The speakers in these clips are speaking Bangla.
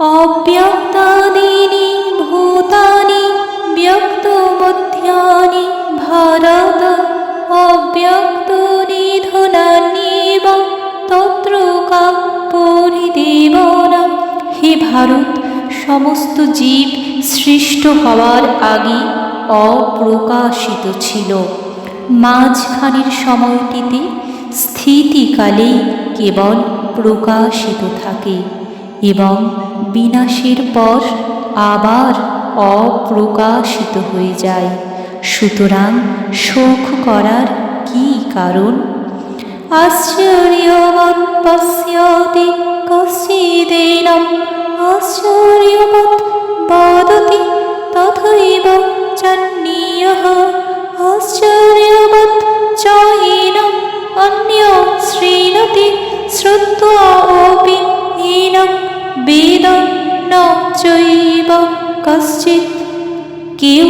অব্যক্তাদীনি, ভূতানি ব্যক্তমধ্যানি ভারত। অব্যক্ত নিধনান্যেব তত্র কা পরিদেবনা হে ভারত, সমস্ত জীব সৃষ্ট হওয়ার আগে অপ্রকাশিত ছিল। মাঝখানের সময়টিতে স্থিতিকালেই কেবল প্রকাশিত থাকে। এবং বিনাশের পর আবার অপ্রকাশিত হয়ে যায়। সুতরাং শোক করার কি কারণ? আশ্চর্যবৎ পশ্যতি আশ্চর্যবৎ বদতি তথৈব আশ্চর্যবৎ অন্য শ্রুত্বা অপি হীনম বেদ ন চৈব কশ্চিৎ। কেউ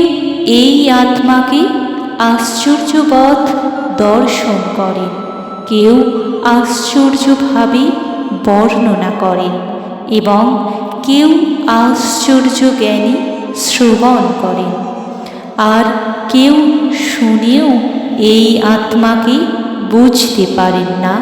এই আত্মাকে আশ্চর্যবৎ দর্শন করেন কেউ আশ্চর্যভাবে বর্ণনা করেন এবং কেউ আশ্চর্য জ্ঞানী শ্রবণ করেন আর কেউ শুনেও এই আত্মাকে বুঝতে পারেন না